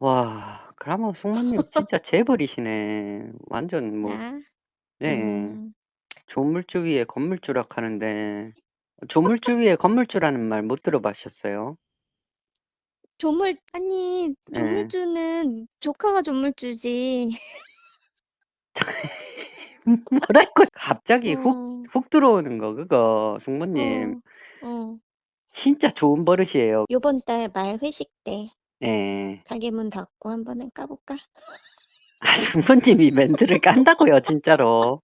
와 그러면 숙모님 진짜 재벌이시네. 완전 뭐 나? 네. 음. 조물주 위에 건물주락 하는데 조물주 위에 건물주라는 말 못 들어보셨어요? 조물 아니 예. 조물주는 조카가 조물주지. 뭐라고 갑자기 훅 어. 훅 들어오는 거 그거 숙모님. 어. 어. 진짜 좋은 버릇이에요. 요번 달 말 회식 때 예. 가게 문 닫고 한번 까 볼까? 아 숙모님이 멘트를 깐다고요 진짜로.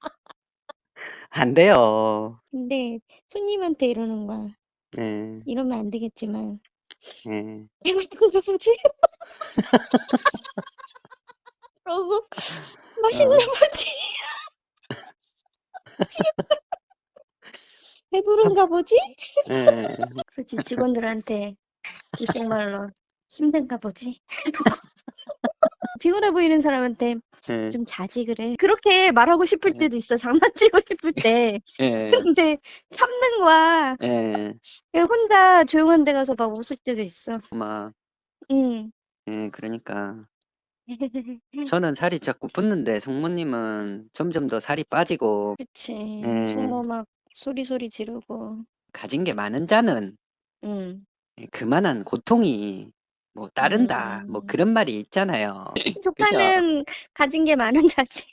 안 돼요. 근데 손님한테 이러는 거야. 네. 이러면 안 되겠지만 예. "배고픈가 보지?" 그러고 "맛있나 어. 보지?" 미치겠다. "배부른가 보지?" 예. 그러지 직원들한테 귓속말로 " 힘든가 보지?" 피곤해 보이는 사람한테 예. "좀 자지 그래." 그렇게 말하고 싶을 예. 때도 있어 장난치고 싶을 때. 예. 근데 참는 거야. 예. 그냥 혼자 조용한 데 가서 막 웃을 때도 있어. 막 응. 예 그러니까. 저는 살이 자꾸 붙는데 숙모님은 점점 더 살이 빠지고 그치. 예. 숙모 막 소리 소리 지르고. 가진 게 많은 자는 응. 예 그만한 고통이 뭐 따른다 뭐 음. 그런 말이 있잖아요. 그죠? 조카는 가진 게 많은 자지.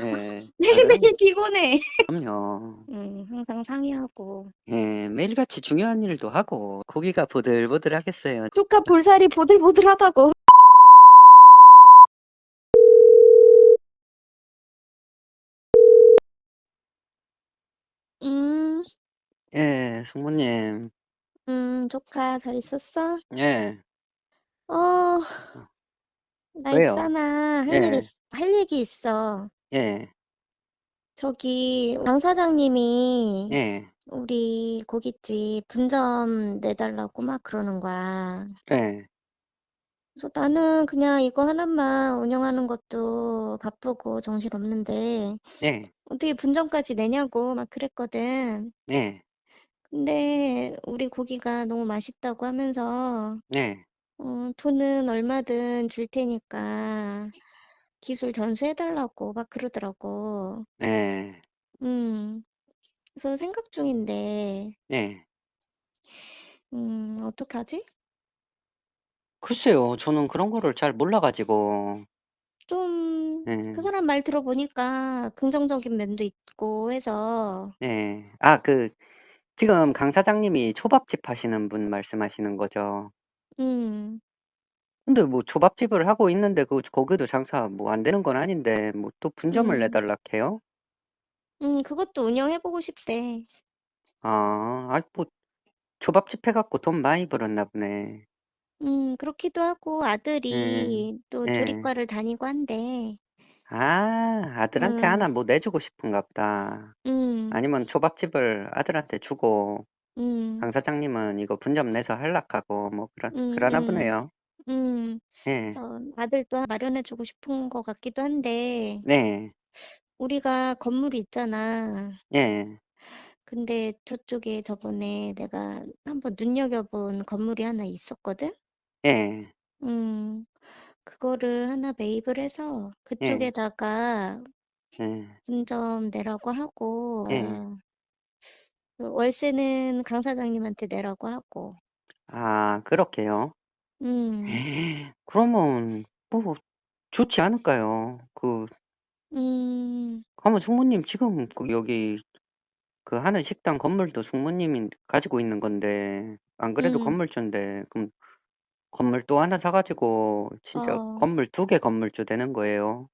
예. 아 그럼 매일매일 피곤해. 그럼요. 응. 항상 상의하고. 예. 매일같이 중요한 일도 하고 고기가 보들보들 하겠어요. 조카 볼살이 보들보들하다고. 음. 예 숙모님. 음 조카 잘 있었어? 예. 어. 어. 나 왜요? 있잖아. 할일 예. 있할 얘기 있어. 예. 저기 강 사장님이 예. 우리 고깃집 분점 내달라고 막 그러는 거야. 예. 그래서 나는 그냥 이거 하나만 운영하는 것도 바쁘고 정신없는데 예. 어떻게 분점까지 내냐고 막 그랬거든. 네. 근데 우리 고기가 너무 맛있다고 하면서 네. 어 "돈은 얼마든 줄 테니까 기술 전수해 달라고." 막 그러더라고. 네. 음. 그래서 생각 중인데 네. 음 어떡하지? 글쎄요. 저는 그런 거를 잘 몰라 가지고. 좀그 예. 사람 말 들어보니까 긍정적인 면도 있고 해서 네. 아 그 지금 강 사장님이 초밥집 하시는 분 말씀하시는 거죠? 음. 근데 뭐 초밥집을 하고 있는데 그 거기도 장사 뭐 안 되는 건 아닌데 뭐 또 분점을 음. 내달라 해요? 음 그것도 운영해 보고 싶대. 아. 아이 뭐 초밥집 해 갖고 돈 많이 벌었나 보네. 음 그렇기도 하고 예. 아들이 또 예. 조리과를 다니고 한대. 아. 아들한테 하나 음. 뭐 내주고 싶은가 보다. 음. 아니면 초밥집을 아들한테 주고 음. 강 사장님은 이거 분점 내서 하려고 하고 뭐 그러 그러나 음음. 보네요. 음. 예. 그래서 아들도 마련해 주고 싶은 것 같기도 한데 네. 우리가 건물이 있잖아. 예. 근데 저쪽에 저번에 내가 한번 눈여겨본 건물이 하나 있었거든? 예. 음. 그거를 하나 매입을 해서 예. 그쪽에다가 예. 분점 내라고 하고 예. 어그 월세는 강 사장님한테 내라고 하고. 아 그렇게요? 음. 그러면 뭐 좋지 않을까요? 그 음. 그러면 숙모님 지금 그 여기 그 하는 식당 건물도 숙모님이 가지고 있는 건데 안 그래도 음. 건물주인데 그럼 건물 또 하나 사 가지고 진짜 어. 건물 2개 건물주 되는 거예요.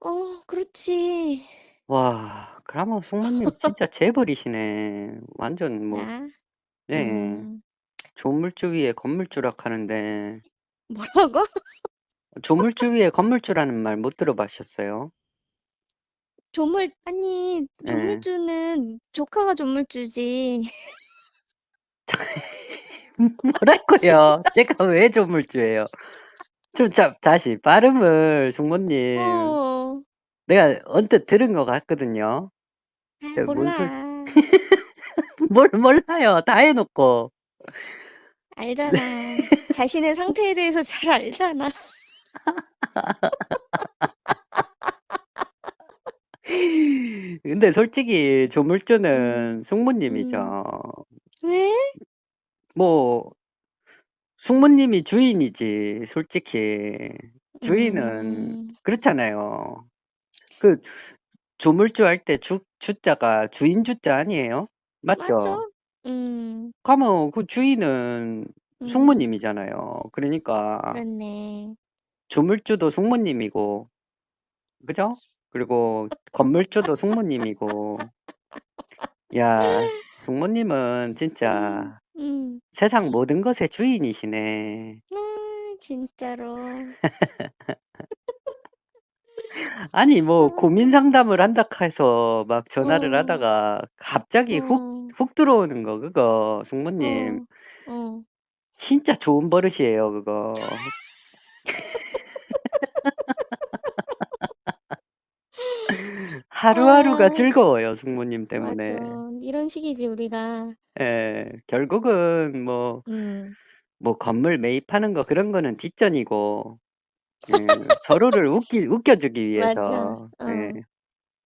어 그렇지. 와 그러면 숙모님 진짜 재벌이시네. 완전 뭐 나? 네. 음. 조물주 위에 건물주락 하는데 뭐라고? 조물주 위에 건물주라는 말 못 들어보셨어요? 조물 아니 예. 조물주는 조카가 조물주지. 뭐라고요? 제가 왜 조물주예요? 좀 참 다시 발음을 숙모님 어. 내가 언뜻 들은 것 같거든요. 아 제가 뭔 소리 몰라. 뭘 몰라요. 다 해 놓고. 네. 알잖아. 자신의 상태에 대해서 잘 알잖아. 근데 솔직히 음. 조물주는 음. 숙모님이죠. 왜? 뭐 숙모님이 주인이지 솔직히. 주인은 음. 그렇잖아요. 그 조물주 할 때 주 주자가 주인 주자 아니에요? 맞죠? 맞아. 음. 그러면 그 주인은 음. 숙모님이잖아요. 그러니까 그렇네. 조물주도 숙모님이고 그죠? 그리고 건물주도 숙모님이고. 야 숙모님은 음. 진짜 음. 세상 모든 것의 주인이시네. 아 진짜로. 아니 뭐 아. 고민 상담을 한다고 해서 막 전화를 어. 하다가 갑자기 훅 어. 훅 들어오는 거 그거 숙모님 어. 어. 진짜 좋은 버릇이에요 그거. 하루하루가 아. 즐거워요 숙모님 맞아. 때문에. 이런 식이지 우리가. 예. 결국은 뭐 음. 뭐 건물 매입하는 거 그런 거는 뒷전이고 예 서로를 웃기 웃겨 주기 맞아. 위해서 어. 예.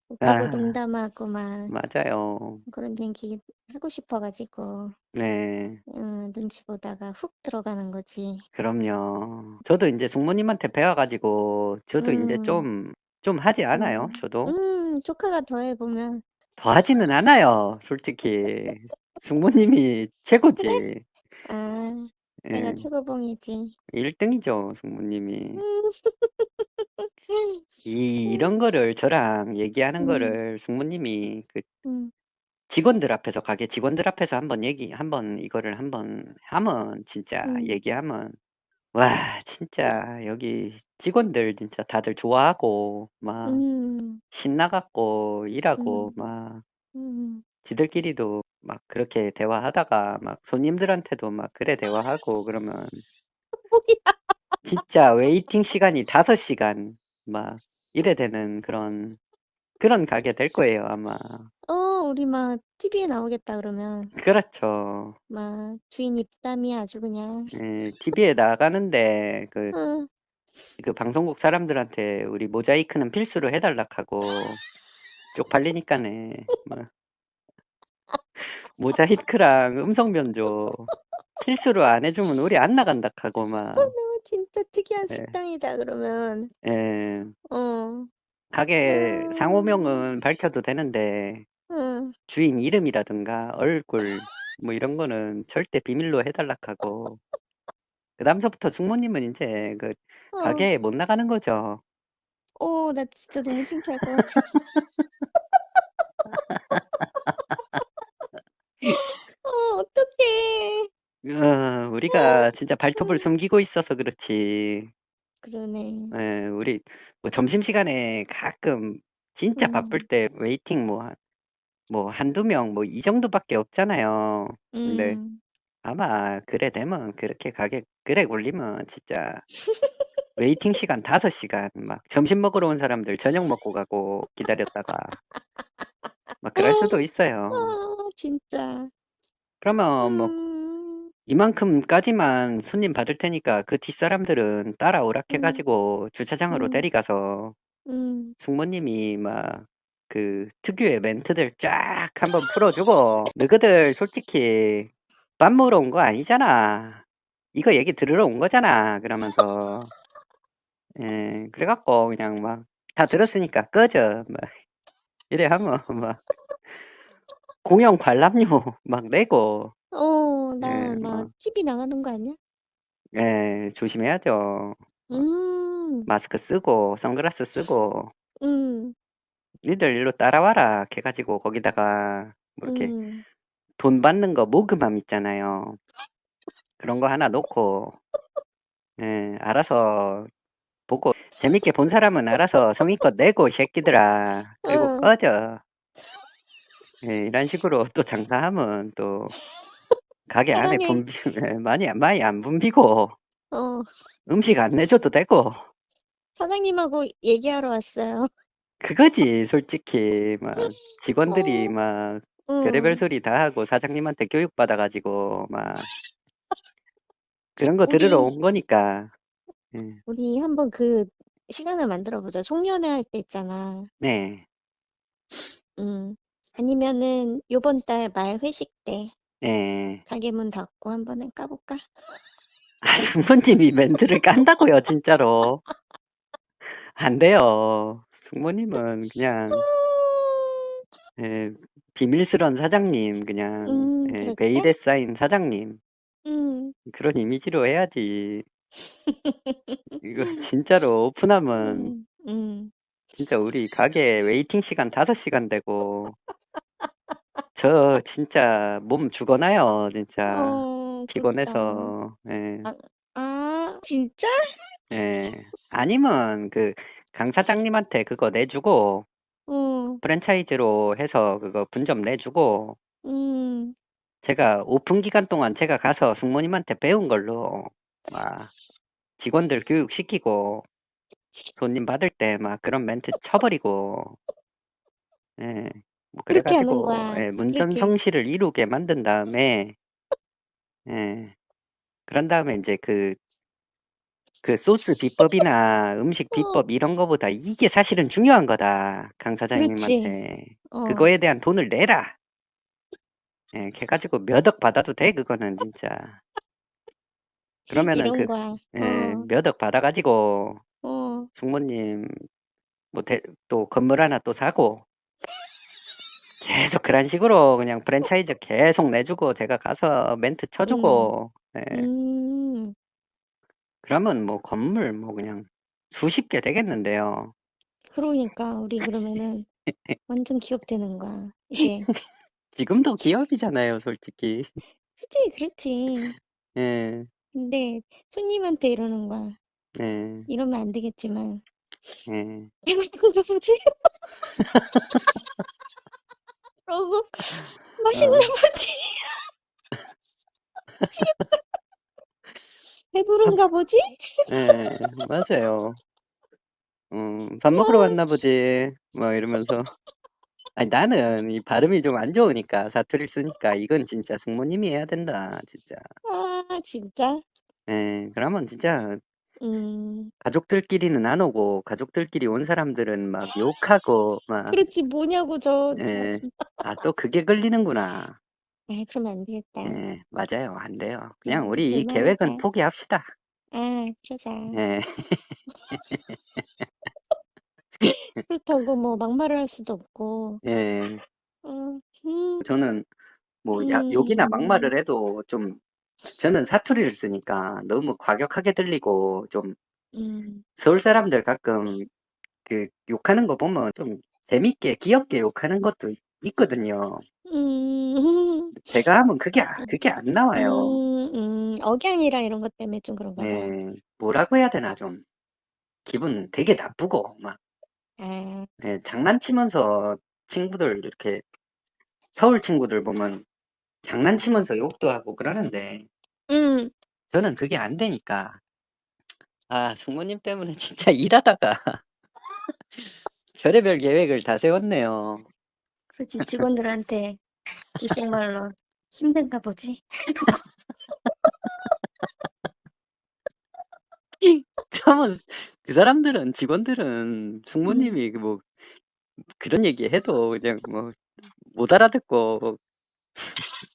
웃기고 아. 농담하고 막 맞아요. 그런 얘기 하고 싶어 가지고 네. 음 눈치 보다가 훅 들어가는 거지. 그럼요. 저도 인제 숙모님한테 배워 가지고 저도 인제 음. 좀 좀 하지 않아요 음. 저도? 음 조카가 더해 보면. 더 하지는 않아요 솔직히. 숙모님이? 최고지. 아 내가 예. 최고봉이지. 1 등이죠 숙모님이. 음. 이 이런 거를 저랑 얘기하는 음. 거를 숙모님이 그 음. 직원들 앞에서 가게 직원들 앞에서 한번 얘기 한번 이거를 한번 하면 진짜 음. 얘기하면 와 진짜 여기 직원들 진짜 다들 좋아하고 막 음. 신나 갖고 일하고 음. 막 음. 지들끼리도 막 그렇게 대화하다가 막 손님들한테도 막 그래 대화하고 그러면 뭐야. 진짜 웨이팅 시간이 5 시간 막 이래 되는 그런 그런 가게 될 거예요 아마. 어 우리 막 TV에 나오겠다 그러면. 그렇죠. 막 주인 입담이 아주 그냥. 예. TV에 나가는데 그 어. 그 방송국 사람들한테 우리 모자이크는 필수로 해 달라고 하고 쪽팔리니까네. 막 모자이크랑 음성 변조 필수로 안 해 주면 우리 안 나간다고 하고 막. 어너 진짜 특이한 예. 식당이다 그러면. 예. 어. 가게 아. 상호명은 밝혀도 되는데 어. 주인 이름이라든가 얼굴 뭐 이런 거는 절대 비밀로 해 달라고 하고 그 다음서부터 숙모님은 인제 그 어. 가게에 못 나가는 거죠. 어 나 진짜 너무 창피할 것 같아. 어떡해. 어 어. 우리가 진짜 발톱을 음. 숨기고 있어서 그렇지. 그러네. 예. 우리 뭐 점심시간에 가끔 진짜 바쁠 음. 때 웨이팅 뭐 한뭐1-2명뭐 이 정도밖에 없잖아요. 근데 음. 아마 그래 되면 그렇게 가게 끓에 굴리면 진짜 웨이팅 시간 5 시간 막 점심 먹으러 온 사람들 저녁 먹고 가고 기다렸다가 막 그럴 수도 있어요. 아 진짜. 그러면 뭐 음. 이만큼까지만 손님 받을 테니까 그 뒷사람들은 따라 오락 해 음. 가지고 주차장으로 음. 데리가서 음. 숙모님이 막 그 특유의 멘트들 쫙 한번 풀어 주고 "너희들 솔직히 밥 먹으러 온 거 아니잖아. 이거 얘기 들으러 온 거잖아." 그러면서 예. 그래 갖고 그냥 막 "다 들었으니까 꺼져." 막 이래 하면 막 공영 관람료 막 내고 어 예 나 막 막 TV 나가는 거 아니야? 예. 조심해야죠. 막 음. 마스크 쓰고 선글라스 쓰고 음. "니들 일로 따라와라." 해 가지고 거기다가 뭐 이렇게 음. 돈 받는 거 모금함 있잖아요. 그런 거 하나 놓고 예 알아서 보고 재밌게 본 사람은 알아서 성의껏 내고 "이 새끼들아." 그리고 어. "꺼져." 예 이런 식으로 또 장사하면 또 가게 안에. 붐비 예 많이 많이 안 붐비고 어. 음식 안 내줘도 되고 사장님하고 얘기하러 왔어요. 그거지 솔직히 막 직원들이 어. 막 별의별 음. 소리 다 하고 사장님한테 교육받아 가지고 막 그런 거 들으러 우리 온 거니까. 예. 우리 한번 그 시간을 만들어 보자. 송년회 할 때 있잖아. 네. 음. 아니면은 요번 달 말 회식 때 예. 가게 문 닫고 한번 까볼까? 아 숙모님이 멘트를 깐다고요 진짜로. 안 돼요. 숙모님은 그냥 예 비밀스런 사장님 그냥 음 예 그럴까? 베일에 쌓인 사장님. 음. 그런 이미지로 해야지. 이거 진짜로 오픈하면 음. 음. 진짜 우리 가게 웨이팅 시간 5 시간 되고 저 진짜 몸 죽어나요 진짜. 어 그러니까. 피곤해서. 예. 아 아 진짜? 예. 아니면 그 강 사장님한테 그거 내주고 어. 프랜차이즈로 해서 그거 분점 내주고 음. 제가 오픈 기간 동안 제가 가서 숙모님한테 배운 걸로 막 직원들 교육시키고 손님 받을 때 막 그런 멘트 쳐버리고 예. 뭐 그래 그렇게 하는 가지고 거야. 예 그렇게. 문전성시를 이루게 만든 다음에 예. 그런 다음에 인제 그 그 소스 비법이나 음식 어. 비법 이런 거보다 "이게 사실은 중요한 거다. 강 그렇지. 사장님한테. 어. 그거에 대한 돈을 내라." 예. 그래 가지고 몇 억 받아도 돼 그거는 진짜. 그러면은 이런 그 거야. 예 어. 몇 억 받아 가지고 어. 숙모님 뭐 대 또 건물 하나 또 사고 계속 그런 식으로 그냥 프랜차이즈 계속 내주고 제가 가서 멘트 쳐 음. 주고 예. 음. 그러면 뭐 건물 뭐 그냥 수십 개 되겠는데요. 그러니까 우리 그러면은 완전 기업 되는 거야. 이제 지금도 기업이잖아요 솔직히. 솔직히 그렇지. 예. 근데 손님한테 이러는 거야. 예. 이러면 안 되겠지만 예. "배고픈 거 뭐지?" 그러고 "맛있는 어. 거지?" "배부른가 보지?" 예. 맞아요. 음 "밥 먹으러 어. 왔나 보지." 막 이러면서 아니 나는 이 발음이 좀 안 좋으니까 사투리를 쓰니까 "이건 진짜 숙모님이 해야 된다 진짜." 아 진짜? 예. 그러면 진짜 음. 가족들끼리는 안 오고 가족들끼리 온 사람들은 막 욕하고 막 그렇지 뭐냐고 저 저 예. 아또 그게 걸리는구나. 아이 그러면 안 되겠다. 예. 맞아요. 안 돼요. 그냥 그냥 우리 이. 계획은 포기합시다. 아 그러자. 예. 그렇다고 뭐 막말을 할 수도 없고. 예. 어 음. 저는 뭐 야 욕이나 음. 막말을 해도 좀 저는 사투리를 쓰니까 너무 과격하게 들리고 좀 음. 서울 사람들 가끔 그 욕하는 거 보면 좀 재밌게 귀엽게 욕하는 것도 있거든요. 음. 제가 하면 그게 아 그게 안 나와요. 음 음. 억양이랑 이런 것 때문에 좀 그런가 봐. 예. 뭐라고 해야 되나 좀 기분 되게 나쁘고 막 아. 예 장난치면서 친구들 이렇게 서울 친구들 보면 장난치면서 욕도 하고 그러는데 음. 저는 그게 안 되니까 아 숙모님 때문에 진짜 일하다가 별의별 계획을 다 세웠네요. 그렇지 직원들한테 귓속말로 "힘든가 보지?" 그러면 그 사람들은 직원들은 음. 숙모님이 그뭐 그런 얘기 해도 그냥 뭐 못 알아듣고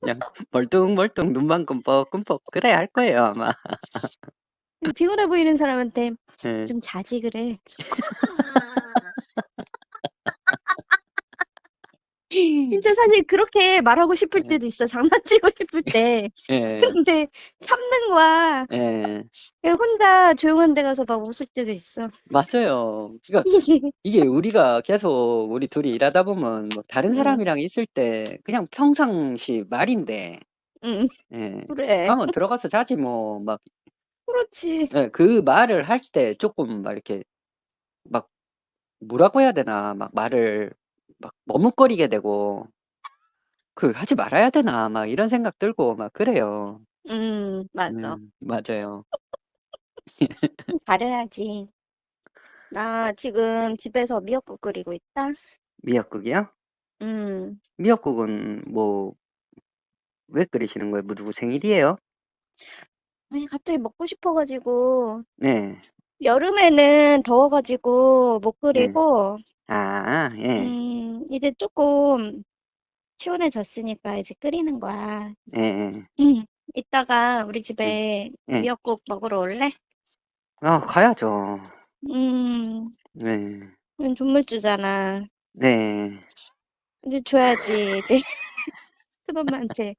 그냥 멀뚱멀뚱 눈만 끔뻑끔뻑 그래 할 거예요 아마. 음 피곤해 보이는 사람한테 예. 좀 자직을 해. 진짜 사실 그렇게 말하고 싶을 예. 때도 있어 장난치고 싶을 때. 예. 근데 참는 거야. 예. 그냥 혼자 조용한 데 가서 막 웃을 때도 있어. 맞아요. 그러니까 이게 우리가 계속 우리 둘이 일하다 보면 뭐 다른 음. 사람이랑 있을 때 그냥 평상시 말인데 음. 예. 그래. 하면 들어가서 자지 뭐 막 그렇지. 예 그 말을 할때 쪼끔 막 이렇게 막 뭐라고 해야 되나 막 말을 막 머뭇거리게 되고 '그 하지 말아야 되나?' 막 이런 생각 들고 막 그래요. 음 맞아. 음 맞아요. 잘해야지. 나 지금 집에서 미역국 끓이고 있다. 미역국이요? 음. 미역국은 뭐 왜 끓이시는 거예요? 뭐 누구 생일이에요? 아니 갑자기 먹고 싶어 가지고 네. 여름에는 더워 가지고 못 네. 끓이고 아, 예. 음 이제 쪼끔 시원해졌으니까 이제 끓이는 거야. 예예. 음. 이따가 우리 예. 집에 예. 미역국 먹으러 올래? 아, 가야죠. 음. 네. 넌 존물주잖아. 네. 이제 줘야지 이제. 큰엄마한테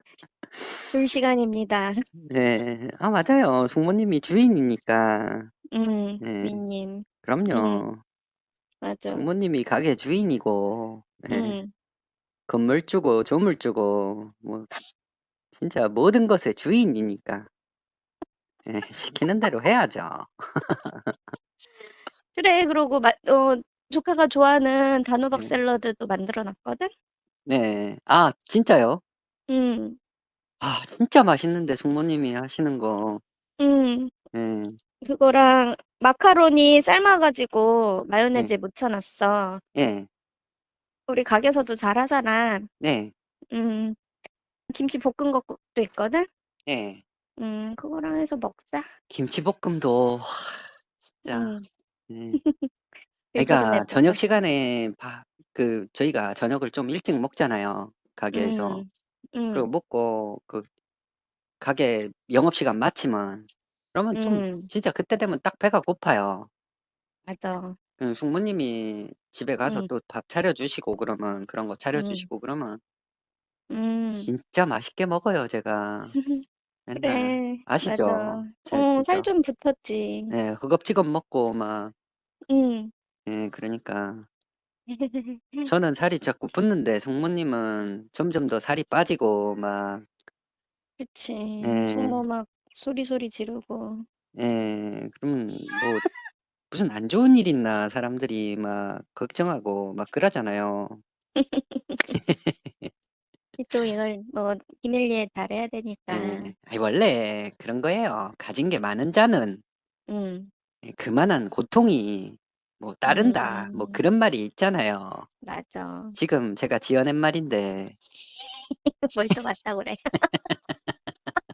줄 시간입니다. 네. 아, 맞아요. 숙모님이 주인이니까. 음. 네. 미님. 음. 그럼요. 맞아. 숙모님이 가게 주인이고, 예. 음. 건물주고 조물주고 뭐 진짜 모든 것의 주인이니까. 예, 시키는 대로 해야죠. 그래 그러고 마 어 조카가 좋아하는 단호박 네. 샐러드도 만들어 놨거든? 네. 아, 진짜요? 음. 아, 진짜 맛있는데 숙모님이 하시는 거. 음. 예. 그거랑 마카로니 삶아 가지고 네. 마요네즈에 묻혀 놨어. 예. 우리 가게에서도 잘하잖아. 네. 음. 김치 볶은 것도 있거든? 예. 음. 그거랑 해서 먹자. 김치볶음도 진짜 음. 예. 그러니까 내버려. 저녁 시간에 밥 그 저희가 저녁을 좀 일찍 먹잖아요, 가게에서. 음. 그리고 음. 먹고 그 가게 영업 시간 마치면 그러면 좀 음. 진짜 그때 되면 딱 배가 고파요. 맞아. 그 숙모님이 집에 가서 음. 또 밥 차려 주시고 그러면 그런 거 차려 음. 주시고 그러면 음. 진짜 맛있게 먹어요, 제가. 맨날. 그래. 아시죠? 맞아. 제가 어 진짜 살좀 붙었지. 예, 허겁지겁 먹고 막 음. 예, 그러니까 저는 살이 자꾸 붙는데 숙모님은 점점 더 살이 빠지고 막 그치. 예. 숙모 막 소리소리 지르고. 예. 그러면 뭐 무슨 안 좋은 일 있나 사람들이 막 걱정하고 막 그러잖아요. 또 이걸 뭐 비밀리에 달아야 되니까. 예. 아이 원래 그런 거예요. 가진 게 많은 자는 음. 예, 그만한 고통이 뭐 따른다. 뭐 음. 그런 말이 있잖아요. 맞아. 지금 제가 지어낸 말인데 뭘 또 맞다고 그래.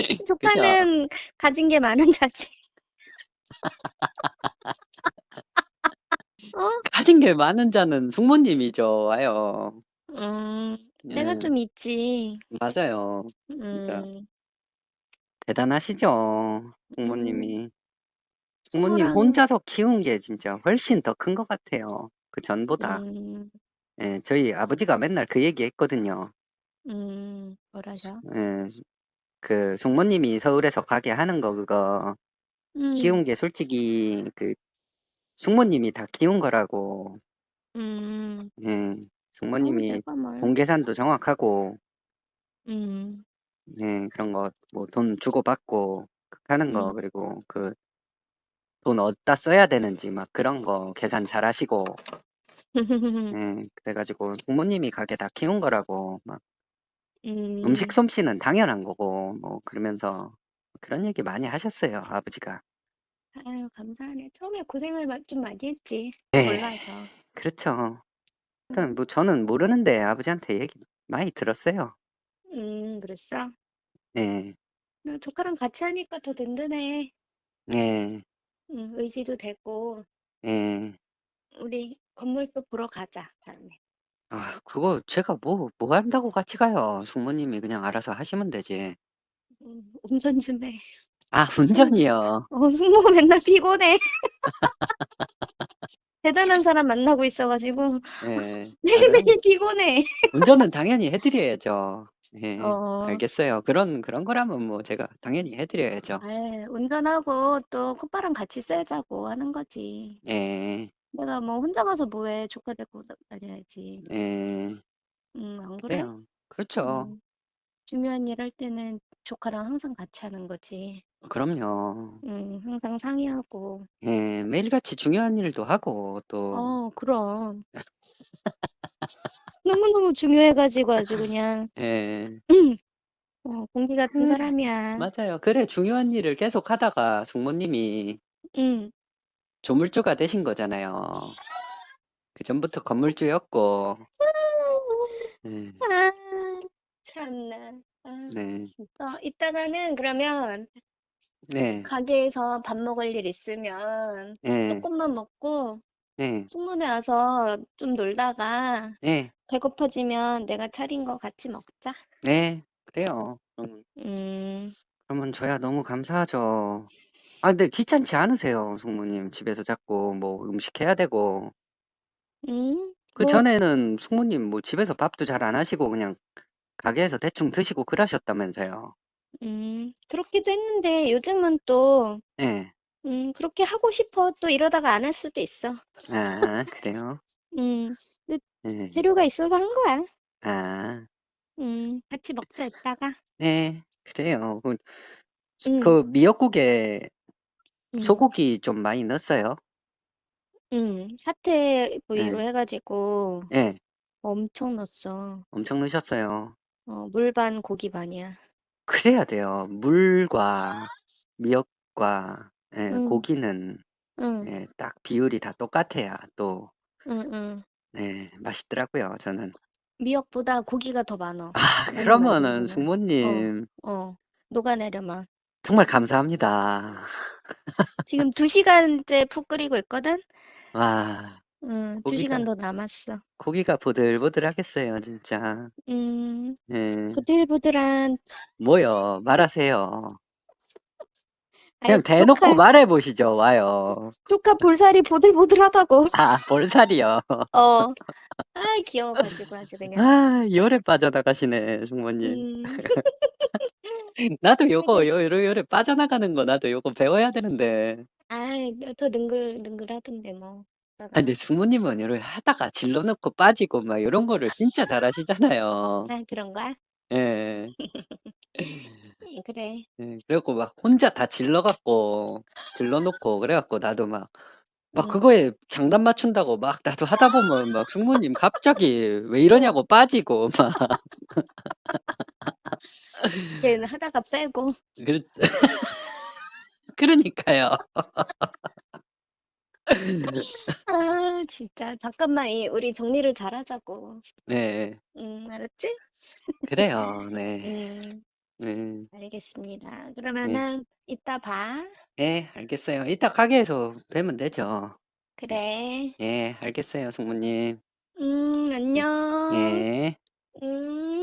그죠? 조카는 가진 게 많은 자지. 어? 가진 게 많은 자는 숙모님이죠. 아요. 음. 내가 예. 좀 있지. 맞아요. 진짜 음. 대단하시죠, 음. 숙모님이. 숙모님 혼자서 키운 게 진짜 훨씬 더 큰 것 같아요, 그 전보다. 음. 예, 저희 아버지가 맨날 그 얘기 했거든요. 음. 뭐라죠? 예. 그 숙모님이 서울에서 가게 하는 거 그거 음. 키운 게 솔직히 그 숙모님이 다 키운 거라고. 음. 예. 숙모님이 내가 뭘. 본계산도 정확하고 음. 예, 그런 거 뭐 돈 주고받고 하는 거 음. 그리고 그 돈 어디다 써야 되는지 막 그런 거 계산 잘 하시고 예, 그래 가지고 숙모님이 가게 다 키운 거라고 막 음식 음. 솜씨는 당연한 거고 뭐 그러면서 그런 얘기 많이 하셨어요, 아버지가. 아유 감사하네. 처음에 고생을 마 좀 많이 했지. 예. 몰라서. 그렇죠. 하여튼 음. 뭐 저는 모르는데 아버지한테 얘기 많이 들었어요. 음. 그랬어? 네. 나 조카랑 같이 하니까 더 든든해. 예. 음. 의지도 되고. 예. 우리 건물도 보러 가자, 다음에. 아, 그거 제가 뭐 뭐 한다고 같이 가요. 숙모님이 그냥 알아서 하시면 되지. 음. 운전 좀 해. 아, 숙모 운전이요. 어 숙모 맨날 피곤해. 대단한 사람 만나고 있어 가지고 예. 아, 그럼 매일매일 피곤해. 운전은 당연히 해 드려야죠. 예. 어. 알겠어요. 그런 그런 거라면 뭐 제가 당연히 해 드려야죠. 아이 운전하고 또 콧바람 같이 쐬자고 하는 거지. 예. 내가 뭐 혼자 가서 뭐 해. 조카 데리고 다 다녀야지. 예. 음. 안 그래? 그래요. 그렇죠. 음. 중요한 일 할 때는 조카랑 항상 같이 하는 거지. 그럼요. 음. 항상 상의하고. 예. 매일같이 중요한 일도 하고 또 어 그럼. 너무너무 중요해 가지고 아주 그냥 예. 어 공기 같은 그래. 사람이야. 맞아요. 그래 중요한 일을 계속 하다가 숙모님이 음. 조물주가 되신 거잖아요. 그 전부터 건물주였고. 예. 아 참나. 아 네. 진짜. 이따가는 그러면 네. 가게에서 밥 먹을 일 있으면 예. 쪼끔만 먹고 네. 승무원에 와서 좀 놀다가 네. 배고파지면 내가 차린 거 같이 먹자. 네. 그래요. 음. 음. 그러면 저야 너무 감사하죠. 아 근데 귀찮지 않으세요, 숙모님? 집에서 자꾸 뭐 음식 해야 되고. 음. 뭐 그전에는 숙모님 뭐 집에서 밥도 잘 안 하시고 그냥 가게에서 대충 드시고 그러셨다면서요. 음. 그렇기도 했는데 요즘은 또 예. 음 그렇게 하고 싶어 또 이러다가 안 할 수도 있어. 아 그래요? 음. 근데 예. 재료가 있어서 한 거야. 아. 음. 같이 먹자 이따가. 네. 그래요. 그 음. 그 미역국에 음. 소고기 좀 많이 넣었어요? 음. 사태 부위로 예. 해 가지고 예. 엄청 넣었어. 엄청 넣으셨어요. 어 물 반 고기 반이야. 그래야 돼요. 물과 미역과 예 응. 고기는 응. 예 딱 비율이 다 똑같아야 또 응응. 네 맛있더라고요, 저는. 미역보다 고기가 더 많어. 아 그러면은 거는. 어. 숙모님 어. 녹아내려 막. 정말 감사합니다. 지금 2 시간째 푹 끓이고 있거든. 와. 음. 2 시간 고기가 더 남았어. 고기가 보들보들하겠어요, 진짜. 음. 예. 보들보들한 뭐요? 말하세요. 그냥 대놓고 조카 말해 보시죠. 와요. 조카 볼살이 보들보들하다고. 아 볼살이요. 어. 아이 귀여워 가지고 아주 그냥. 아 열에 빠져나가시네, 숙모님. 음. 나도 요거 요요 열에 빠져나가는 거 나도 요거 배워야 되는데. 아이 더 능글능글하던데 뭐. 아 오빠가. 근데 숙모님은 요래 하다가 질러 넣고 빠지고 막 요런 거를 진짜 잘하시잖아요. 아 그런 거야? 예. 음 그래. 예. 그래 갖고 막 혼자 다 질러 갖고 질러 놓고 그래 갖고 나도 막 막 음. 그거에 장단 맞춘다고 막 나도 하다 보면 막 숙모님 갑자기 왜 어. 이러냐고 빠지고 막. 걔는 하다가 빼고. 그렇 그러니까요. 아 진짜 잠깐만 이 우리 정리를 잘하자고. 네. 음 알았지? 그래요. 네. 음. 네. 알겠습니다. 네. 그러면은 이따 봐. 예 알겠어요. 이따 가게에서 뵈면 되죠. 그래. 예 알겠어요, 숙모님. 음 예. 안녕. 예. 음.